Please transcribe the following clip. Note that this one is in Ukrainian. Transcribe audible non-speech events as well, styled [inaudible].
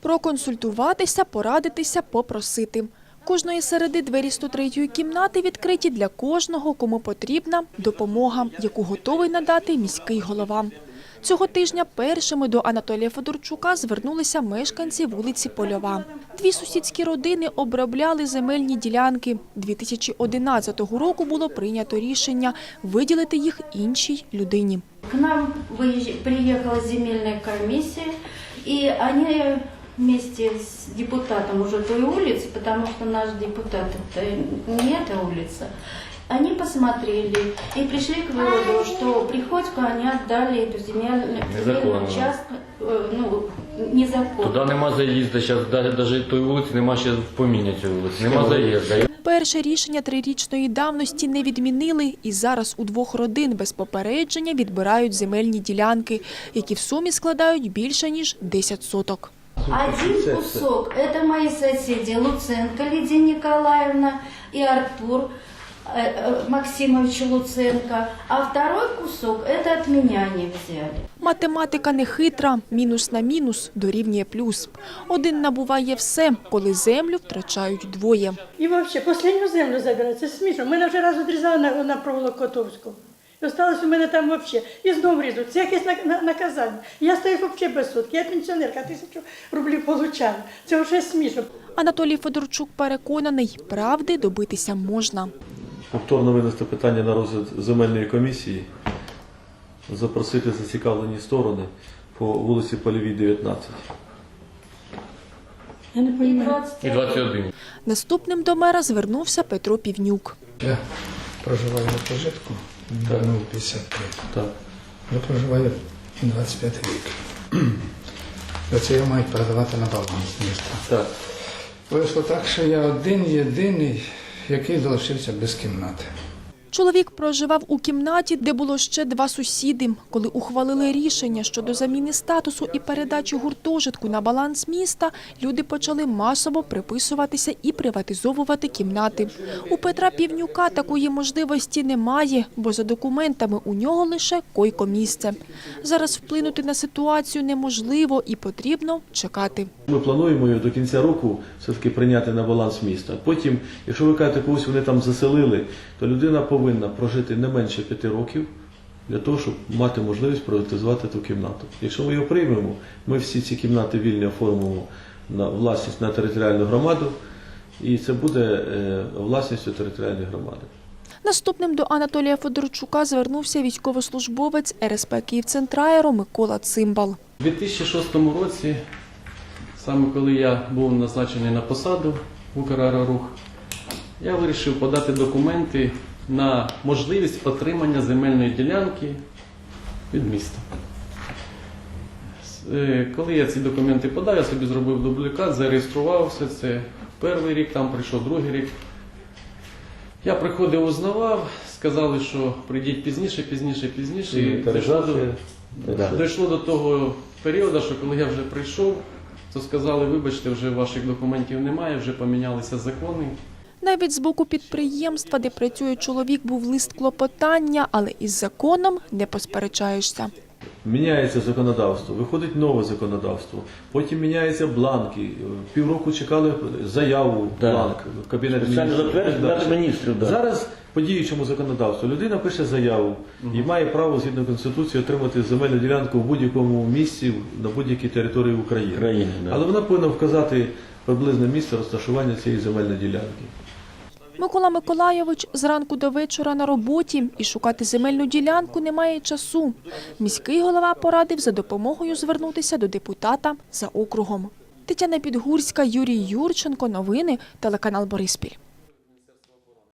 Проконсультуватися, порадитися, попросити. Кожної середи двері 103-ї кімнати відкриті для кожного, кому потрібна допомога, яку готовий надати міський голова. Цього тижня першими до Анатолія Федорчука звернулися мешканці вулиці Польова. Дві сусідські родини обробляли земельні ділянки. 2011 року було прийнято рішення виділити їх іншій людині. К нам выезж- приехала земельная комиссия, и они вместе с депутатом уже той улицы, потому что наш депутат это не эта улица, они посмотрели и пришли к выводу, что Приходько они отдали эту земельную, Незаконно. земельную участку, э, ну, незаконно. Туди нема заїзду, зараз навіть тої вулиці нема ще в поміні цієї вулиці. Нема заїзду. Перше рішення трирічної давності не відмінили, і зараз у двох родин без попередження відбирають земельні ділянки, які в сумі складають більше ніж 10 соток. Один кусок – это мои соседи Луценко Лидия Николаевна и Артур э, э, Максимович Луценко, а второй кусок – это от меня они взяли. Математика не хитра, мінус на мінус дорівнює плюс. Один набуває все, коли землю втрачають двоє. І взагалі, останню землю забирати, це смішно. Мене вже раз відрізали на, на проволок Котовську. Осталось у мене там взагалі. І знову різуть. Це якесь на- на- наказання. Я стою взагалі без сутки. Я пенсіонерка, тисячу рублів получаю. Це вже смішно. Анатолій Федорчук переконаний, правди добитися можна. повторно винести питання на розгляд земельної комісії, запросити зацікавлені сторони по вулиці Польовій, 19. Я не розумію. І 21. Наступним до мера звернувся Петро Півнюк. Я проживаю на прожитку, давно 53. Так. Я проживаю 25 рік. [clears throat] Оце Це я маю передавати на баланс міста. Так. Вийшло так, що я один єдиний, який залишився без кімнати. Чоловік проживав у кімнаті, де було ще два сусіди. Коли ухвалили рішення щодо заміни статусу і передачі гуртожитку на баланс міста, люди почали масово приписуватися і приватизовувати кімнати. У Петра Півнюка такої можливості немає, бо за документами у нього лише койко-місце. Зараз вплинути на ситуацію неможливо і потрібно чекати. Ми плануємо його до кінця року все-таки прийняти на баланс міста. Потім, якщо ви кажете, когось вони там заселили, то людина повинна прожити не менше п'яти років для того, щоб мати можливість приватизувати ту кімнату. Якщо ми його приймемо, ми всі ці кімнати вільні оформимо на власність на територіальну громаду, і це буде е, власністю територіальної громади. Наступним до Анатолія Федорчука звернувся військовослужбовець РСП Київцентраєру Микола Цимбал. У 2006 році, саме коли я був назначений на посаду в Украерорух, я вирішив подати документи на можливість отримання земельної ділянки від міста. Е, Коли я ці документи подав, я собі зробив дублікат, зареєстрував все це. Перший рік там прийшов, другий рік. Я приходив, узнавав, сказали, що прийдіть пізніше, пізніше, пізніше. І дійшло до- Дійшло до того періоду, що коли я вже прийшов, то сказали, вибачте, вже ваших документів немає, вже помінялися закони. Навіть з боку підприємства, де працює чоловік, був лист клопотання, але із законом не посперечаєшся. Міняється законодавство, виходить нове законодавство, потім міняються бланки. Півроку чекали заяву, Да. бланк, кабінет міністрів. Так. Кабінет міністрів, да. Зараз по діючому законодавству людина пише заяву і має право згідно конституції отримати земельну ділянку в будь-якому місці на будь-якій території України. країни. Але вона повинна вказати приблизне місце розташування цієї земельної ділянки. Микола Миколайович зранку до вечора на роботі і шукати земельну ділянку немає часу. Міський голова порадив за допомогою звернутися до депутата за округом. Тетяна Підгурська, Юрій Юрченко. Новини телеканал Бориспіль.